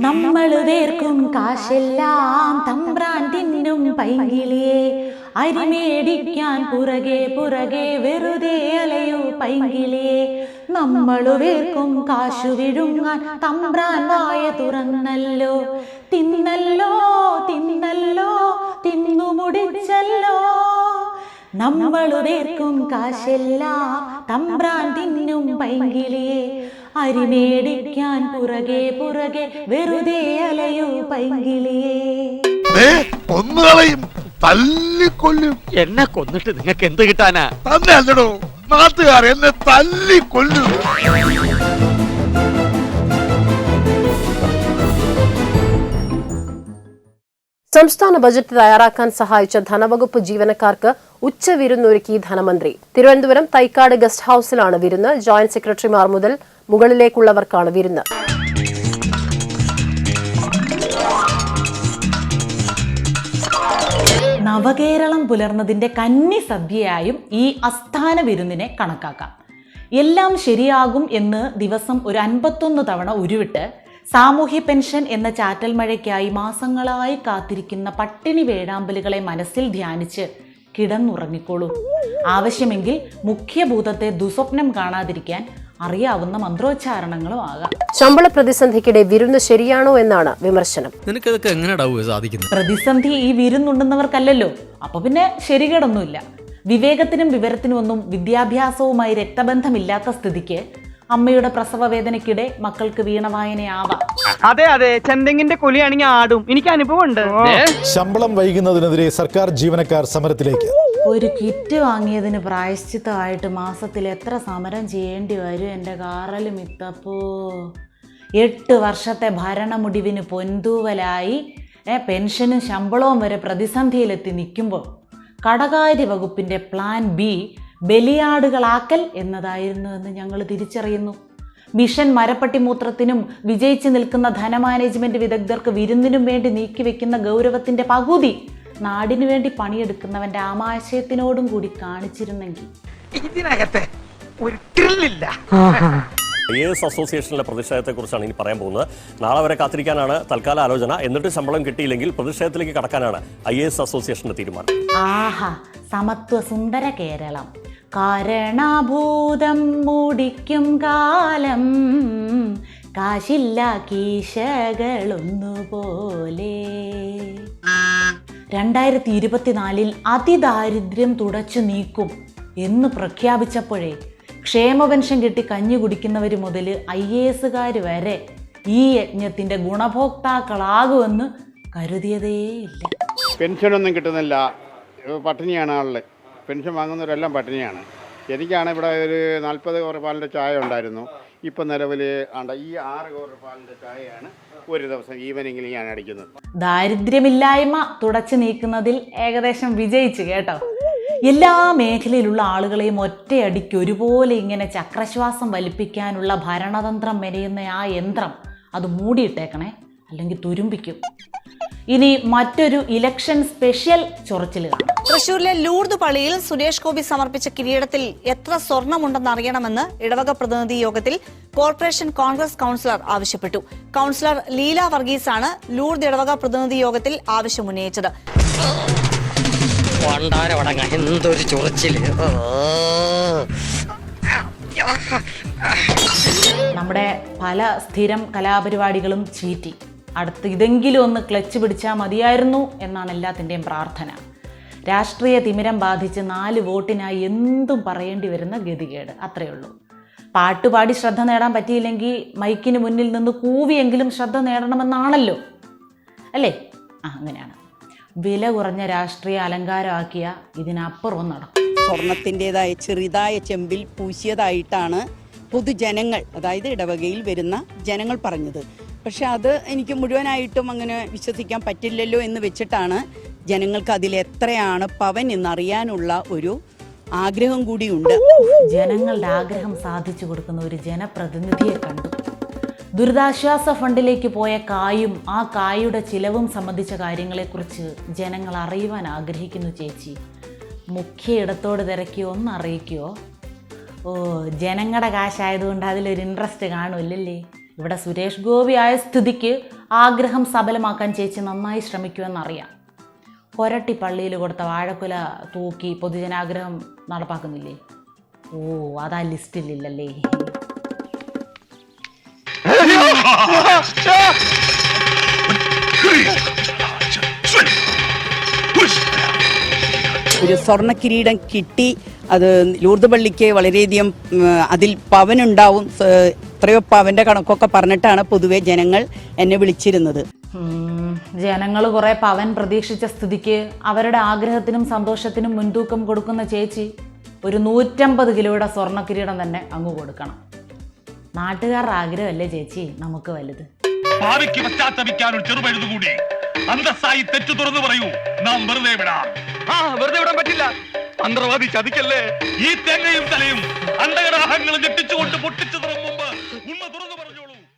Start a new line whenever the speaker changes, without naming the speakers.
നമ്മൾ വേർക്കും കാശെല്ലാം തമ്പ്രാൻ തിന്നും പൈങ്കിളിയെ. അരിമേടിക്കാൻ പുറകെ പുറകെ വെറുതെ അലയൂ പൈങ്കിളിയെ. നമ്മൾ വേർക്കും കാശു വിഴുങ്ങാൻ തമ്പ്രാൻ വായ തുറന്നല്ലോ. തിന്നല്ലോ തിന്നല്ലോ തിന്നു മുടിച്ചല്ലോ. നമ്മൾ വേർക്കും കാശെല്ലാം തമ്പ്രാൻ തിന്നും പൈങ്കിളിയെ. അരിമേടിക്കാൻ പുറകെ പുറകെ വെറുതെ അലയൂ പൈങ്കിളിയെ.
കൊന്നുകളയും തല്ലിക്കൊല്ലും.
എന്നെ കൊന്നിട്ട് നിങ്ങൾക്ക് എന്ത് കിട്ടാനാ?
തന്നെ അല്ലടോ. നാട്ടുകാർ എന്നെ തല്ലിക്കൊല്ലും.
സംസ്ഥാന ബജറ്റ് തയ്യാറാക്കാൻ സഹായിച്ച ധനവകുപ്പ് ജീവനക്കാർക്ക് ഉച്ചവിരുന്നൊരുക്കി ധനമന്ത്രി. തിരുവനന്തപുരം തൈക്കാട് ഗസ്റ്റ് ഹൌസിലാണ് വിരുന്ന്. ജോയിന്റ് സെക്രട്ടറിമാർ മുതൽ മുകളിലേക്കുള്ളവർക്കാണ് വിരുന്ന്.
നവകേരളം പുലർന്നതിന്റെ കന്നി സദ്യയായും ഈ അസ്ഥാന വിരുന്നിനെ കണക്കാക്കാം. എല്ലാം ശരിയാകും എന്ന് ദിവസം ഒരു അൻപത്തൊന്ന് തവണ ഉരുവിട്ട് സാമൂഹ്യ പെൻഷൻ എന്ന ചാറ്റൽ മഴയ്ക്കായി മാസങ്ങളായി കാത്തിരിക്കുന്ന പട്ടിണി വേഴാമ്പലുകളെ മനസ്സിൽ ധ്യാനിച്ച് കിടന്നുറങ്ങിക്കോളൂ. ആവശ്യമെങ്കിൽ മുഖ്യഭൂതത്തെ ദുസ്വപ്നം കാണാതിരിക്കാൻ അറിയാവുന്ന മന്ത്രോച്ചാരണങ്ങളും ആകാം.
ശമ്പള പ്രതിസന്ധിക്കിടെ വിരുന്ന് ശരിയാണോ എന്നാണ് വിമർശനം.
നിനക്കതൊക്കെ സാധിക്കുന്നത്?
പ്രതിസന്ധി ഈ വിരുന്നുണ്ടെന്നവർക്കല്ലല്ലോ. അപ്പൊ പിന്നെ ശരികേടൊന്നുമില്ല. വിവേകത്തിനും വിവരത്തിനും ഒന്നും വിദ്യാഭ്യാസവുമായി രക്തബന്ധമില്ലാത്ത സ്ഥിതിക്ക് അമ്മയുടെ പ്രസവ വേദനയ്ക്കിടെ മക്കൾക്ക് വീണവായനയാവാം
അതെ അതെ. ചെന്തെങ്ങിന്റെ കൊലിയാണെങ്കിൽ ആടും. എനിക്ക് അനുഭവമുണ്ട്.
ശമ്പളം വൈകുന്നതിനെതിരെ സർക്കാർ ജീവനക്കാർ സമരത്തിലേക്ക്.
ഒരു കിറ്റ് വാങ്ങിയതിന് പ്രായശ്ചിത്തമായിട്ട് മാസത്തിൽ എത്ര സമരം ചെയ്യേണ്ടി വരും എന്റെ കാറലും ഇത്തപ്പോ എട്ട് വർഷത്തെ ഭരണമുടിവിന് പൊന്തൂവലായി ഏ, പെൻഷനും ശമ്പളവും വരെ പ്രതിസന്ധിയിലെത്തി നിൽക്കുമ്പോൾ കടകാര്യ വകുപ്പിന്റെ പ്ലാൻ ബി ബലിയാടുകളാക്കൽ എന്നതായിരുന്നു എന്ന് ഞങ്ങൾ തിരിച്ചറിയുന്നു. മിഷൻ മരപ്പട്ടിമൂത്രത്തിനും വിജയിച്ചു നിൽക്കുന്ന ധനമാനേജ്മെന്റ് വിദഗ്ധർക്ക് വിരുന്നിനും വേണ്ടി നീക്കിവെക്കുന്ന ഗൗരവത്തിന്റെ പകുതി നാടിനു വേണ്ടി പണിയെടുക്കുന്നവന്റെ ആമാശയത്തിനോടും കൂടി കാണിച്ചിരുന്നെങ്കിൽ.
ഇതിനകത്തെ ഒരു ത്രില്ലില്ല
എസ് അസോസിയേഷനിലെ പ്രതിഷേധത്തെക്കുറിച്ചാണ് ഇനി പറയാൻ പോകുന്നത്? നാളെ വരെ കാത്തിരിക്കാനാണ് തൽക്കാല ആലോചന. എന്നിട്ട് ശമ്പളം കിട്ടിയില്ലെങ്കിൽ പ്രതിഷേധത്തിലേക്ക് കടക്കാനാണ് ഐ എസ് അസോസിയേഷന്റെ തീരുമാനം.
ആഹാ സമത്വ സുന്ദര കേരളം. കാരണഭൂതം മുടിക്കും കാലം. കാശില്ല കീശകളൊന്നുപോലെ. രണ്ടായിരത്തി ഇരുപത്തിനാലിൽ അതിദാരിദ്ര്യം തുടച്ചു നീക്കും എന്ന് പ്രഖ്യാപിച്ചപ്പോഴേ ക്ഷേമ പെൻഷൻ കിട്ടി കഞ്ഞി കുടിക്കുന്നവർ മുതൽ ഐ എ എസുകാർ വരെ ഈ യജ്ഞത്തിന്റെ ഗുണഭോക്താക്കളാകുമെന്ന് കരുതിയതേയില്ല.
പെൻഷനൊന്നും കിട്ടുന്നില്ല. പട്ടിണിയാണ് ആളിൽ പെൻഷൻ വാങ്ങുന്നവരെല്ലാം പട്ടിണിയാണ്. എനിക്കാണ് ഇവിടെ ഒരു നാൽപ്പത് കവർ പാലിന്റെ ചായ ഉണ്ടായിരുന്നു. ഇപ്പം നിലവിൽ ആണ്ട ഈ ആറ് കവർ പാലിന്റെ ചായയാണ് ഒരു ദിവസം ഈവനിങ്ങിൽ ഞാൻ അടിക്കുന്നത്.
ദാരിദ്ര്യമില്ലായ്മ തുടച്ചു നീക്കുന്നതിൽ ഏകദേശം വിജയിച്ചു കേട്ടോ. എല്ലാ മേഖലയിലുള്ള ആളുകളെയും ഒറ്റയടിക്ക് ഒരുപോലെ ഇങ്ങനെ ചക്രശ്വാസം വലിപ്പിക്കാനുള്ള ഭരണതന്ത്രം മെനയുന്ന ആ യന്ത്രം അത് മൂടിയിട്ടേക്കണേ അല്ലെങ്കിൽ തുരുമ്പിക്കും. ഇനി മറ്റൊരു ഇലക്ഷൻ സ്പെഷ്യൽ ചൊറച്ചിൽ കാണാം
തൃശൂരിലെ ലൂർദ് പള്ളിയിൽ സുരേഷ് ഗോപി സമർപ്പിച്ച കിരീടത്തിൽ എത്ര സ്വർണമുണ്ടെന്ന് അറിയണമെന്ന് ഇടവക പ്രതിനിധി യോഗത്തിൽ കോർപ്പറേഷൻ കോൺഗ്രസ് കൌൺസിലർ ആവശ്യപ്പെട്ടു. കൌൺസിലർ ലീല വർഗീസ് ആണ് ലൂർദ് ഇടവക പ്രതിനിധി യോഗത്തിൽ ആവശ്യമുന്നയിച്ചത്.
പണ്ടാരവടങ്ങ എന്തൊരു ചൊറിച്ചിൽ.
നമ്മുടെ പല സ്ഥിരം കലാപരിപാടികളും ചീറ്റി. അടുത്ത് ഇതെങ്കിലും ഒന്ന് ക്ലച്ച് പിടിച്ചാൽ മതിയായിരുന്നു എന്നാണ് എല്ലാത്തിന്റെയും പ്രാർത്ഥന. രാഷ്ട്രീയ തിമിരം ബാധിച്ച് നാല് വോട്ടിനായി എന്തും പറയേണ്ടി വരുന്ന ഗതികേട്. അത്രയേ ഉള്ളൂ പാട്ടുപാടി ശ്രദ്ധ നേടാൻ പറ്റിയില്ലെങ്കിൽ മൈക്കിന് മുന്നിൽ നിന്ന് കൂവിയെങ്കിലും ശ്രദ്ധ നേടണമെന്നാണല്ലോ. അല്ലേ? ആ അങ്ങനെയാണ്. വില കുറഞ്ഞ രാഷ്ട്രീയ അലങ്കാരമാക്കിയ ഇതിനപ്പുറം നടക്കും.
സ്വർണത്തിന്റെതായ ചെറുതായ ചെമ്പിൽ പൂശിയതായിട്ടാണ് പൊതുജനങ്ങൾ അതായത് ഇടവകയിൽ വരുന്ന ജനങ്ങൾ പറഞ്ഞത്. പക്ഷെ അത് എനിക്ക് മുഴുവനായിട്ടും അങ്ങനെ വിശ്വസിക്കാൻ പറ്റില്ലല്ലോ എന്ന് വെച്ചിട്ടാണ് ജനങ്ങൾക്ക് അതിൽ എത്രയാണ് പവൻ എന്നറിയാനുള്ള ഒരു ആഗ്രഹം കൂടിയുണ്ട്.
ജനങ്ങളുടെ ആഗ്രഹം സാധിച്ചു കൊടുക്കുന്ന ഒരു ജനപ്രതിനിധിയെ കണ്ടു. ദുരിതാശ്വാസ ഫണ്ടിലേക്ക് പോയ കായും ആ കായുടെ ചിലവും സംബന്ധിച്ച കാര്യങ്ങളെക്കുറിച്ച് ജനങ്ങൾ അറിയുവാൻ ആഗ്രഹിക്കുന്നു ചേച്ചി. മുഖ്യ ഇടത്തോട് തിരക്കി ഒന്ന് അറിയിക്കുമോ ഓ ജനങ്ങളുടെ കാശായതുകൊണ്ട് അതിലൊരു ഇൻട്രസ്റ്റ് കാണുമല്ലേ ഇവിടെ സുരേഷ് ഗോപി ആയ സ്ഥിതിക്ക് ആഗ്രഹം സബലമാക്കാൻ ചേച്ചി നന്നായി ശ്രമിക്കുമെന്നറിയാം. കൊരട്ടി പള്ളിയിൽ കൊടുത്ത വാഴക്കുല തൂക്കി പൊതുജനാഗ്രഹം നടപ്പാക്കുന്നില്ലേ? ഓ അതാ ലിസ്റ്റിലില്ലല്ലേ?
ഒരു സ്വർണ കിരീടം കിട്ടി. അത് ലൂർദ് പള്ളിക്ക് വളരെയധികം അതിൽ പവനുണ്ടാവും. എത്രയോ പവന്റെ കണക്കൊക്കെ പറഞ്ഞിട്ടാണ് പൊതുവെ ജനങ്ങൾ എന്നെ വിളിച്ചിരുന്നത്.
ജനങ്ങൾ കുറെ പവൻ പ്രതീക്ഷിച്ച സ്ഥിതിക്ക് അവരുടെ ആഗ്രഹത്തിനും സന്തോഷത്തിനും മുൻതൂക്കം കൊടുക്കുന്ന ചേച്ചി ഒരു നൂറ്റമ്പത് കിലോയുടെ സ്വർണ കിരീടം തന്നെ അങ്ങ് കൊടുക്കണം. നാട്ടുകാരുടെ ആഗ്രഹമല്ലേ ചേച്ചി? നമുക്ക് വലുത്.
ഭാവിക്ക് പശ്ചാത്തപിക്കാൻ ഒരു ചെറുപഴുതു കൂടി അന്തസ്സായി തെറ്റു തുറന്നു പറയൂ. നാം വെറുതെ വിടാം. ആ വെറുതെ വിടാൻ പറ്റില്ല. മന്ത്രവാദി ചതിക്കല്ലേ? ഈ തേങ്ങയും തലയും അണ്ടകടാഹങ്ങളും ഞെട്ടിച്ചുകൊണ്ട് പൊട്ടിച്ചു തുറന്നു.